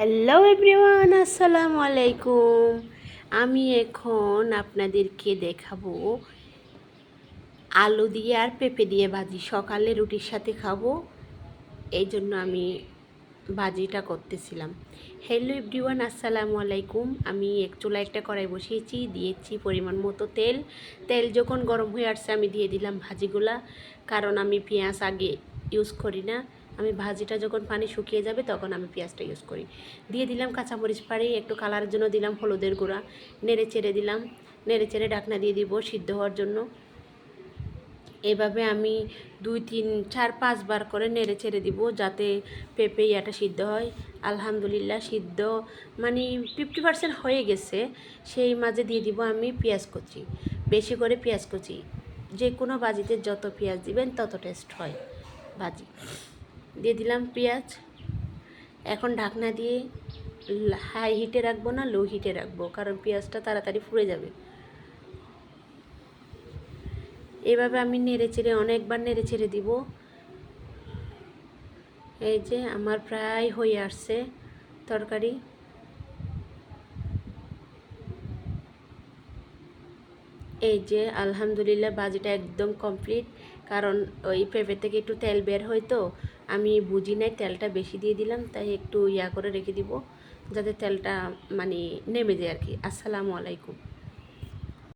Hello everyone আসসালামু আলাইকুম আমি এখন আপনাদেরকে দেখাবো আলু দিয়ে আর পেঁপে দিয়ে ভাজি। সকালে রুটির সাথে খাব, এই জন্য আমি ভাজিটা করতেছিলাম। হ্যালো এভরিওয়ান আসসালামু আলাইকুম আমি এক চুলা একটা কড়াই বসিয়েছি, দিয়েছি পরিমাণ মতো তেল। তেল যখন গরম হয়ে আসছে, আমি দিয়ে দিলাম ভাজিগুলা, কারণ আমি পেঁয়াজ আগে ইউজ করি না। আমি ভাজিটা যখন পানি শুকিয়ে যাবে তখন আমি পেঁয়াজটা ইউজ করি। দিয়ে দিলাম কাঁচামরিচ পাড়ি, একটু কালারের জন্য দিলাম হলুদের গুঁড়া, নেড়ে চেড়ে দিলাম, নেড়ে চেড়ে ডাকনা দিয়ে দিব সিদ্ধ হওয়ার জন্য। এভাবে আমি দুই, তিন, চার পাঁচবার করে নেড়ে ছেড়ে দিব যাতে পেঁপে ইয়াটা সিদ্ধ হয়। আলহামদুলিল্লাহ সিদ্ধ মানে ফিফটি পার্সেন্ট হয়ে গেছে। সেই মাঝে দিয়ে দিব আমি পেঁয়াজ কুচি, বেশি করে পেঁয়াজ কুচি। যে কোনো বাজিতে যত পেঁয়াজ দিবেন তত টেস্ট হয় ভাজি। দিয়ে দিলাম পেঁয়াজ। এখন ঢাকনা দিয়ে হাই হিটে রাখব না লো হিটে রাখব, কারণ পেঁয়াজটা তাড়াতাড়ি ফুড়ে যাবে। এভাবে আমি নেড়ে চেড়ে অনেকবার নেড়ে ছেড়ে দিব। এই যে আমার প্রায় হয়ে আসছে তরকারি। এই যে আলহামদুলিল্লাহ বাজিটা একদম কমপ্লিট কারণ ওই পেঁপে থেকে একটু তেল বের হয় তো, আমি বুঝি নাই, তেলটা বেশি দিয়ে দিলাম, তাই একটু ইয়া করে রেখে দিব, যাতে তেলটা মানে নেমে যায় আর কি। আসসালামু আলাইকুম।